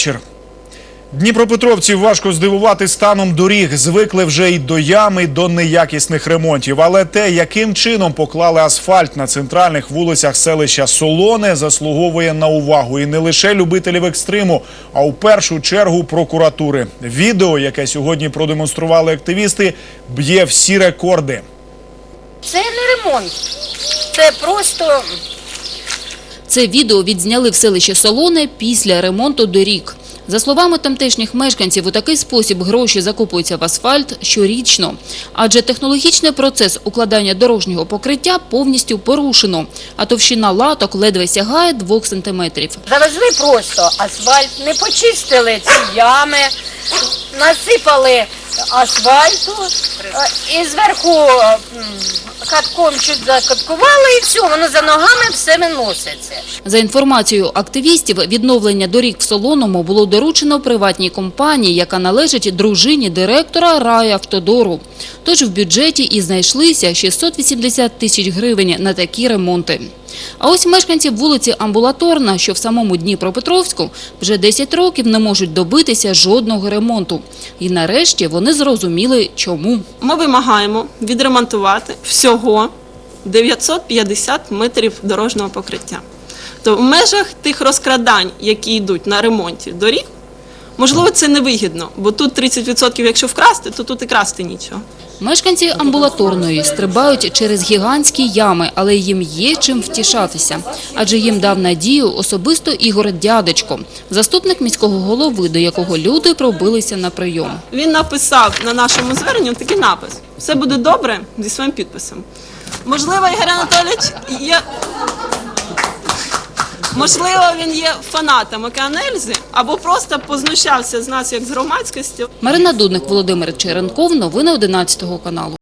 вечір. Дніпропетровців важко здивувати станом доріг. Звикли вже й до ями, до неякісних ремонтів. Але те, яким чином поклали асфальт на центральних вулицях селища Солоне, заслуговує на увагу. І не лише любителів екстриму, а у першу чергу прокуратури. Відео, яке сьогодні продемонстрували активісти, б'є всі рекорди. Це не ремонт. Це просто Це відео відзняли в селищі Солоне після ремонту доріг. За словами тамтешніх мешканців, у такий спосіб гроші закупуються в асфальт щорічно. Адже технологічний процес укладання дорожнього покриття повністю порушено, а товщина латок ледве сягає 2 сантиметрів. завезли просто асфальт, не почистили ці ями, насипали асфальту е, і зверху катком чуть закаткували і все, воно за ногами все виноситься. За інформацією активістів, відновлення доріг в Солоному було доручено приватній компанії, яка належить дружині директора райавтодору. Тож в бюджеті і знайшлися 680 тисяч гривень на такі ремонти. А ось мешканці вулиці Амбулаторна, що в самому Дніпропетровську, вже 10 років не можуть добитися жодного ремонту. І нарешті вони зрозуміли, чому. Ми вимагаємо відремонтувати всього 950 метрів дорожнього покриття. То в межах тих розкрадань, які йдуть на ремонті доріг, можливо, це невигідно, бо тут 30% якщо вкрасти, то тут і красти нічого. Мешканці амбулаторної стрибають через гігантські ями, але їм є чим втішатися. Адже їм дав надію особисто Ігор Дядечко, заступник міського голови, до якого люди пробилися на прийом. Він написав на нашому зверненні такий напис: все буде добре зі своїм підписом. Можливо, Ігор Анатолійович є. Можливо, він є фанатом Океанельзи або просто познущався з нас як з громадськості. Марина Дудник, Володимир Черенков. Новини 11 каналу.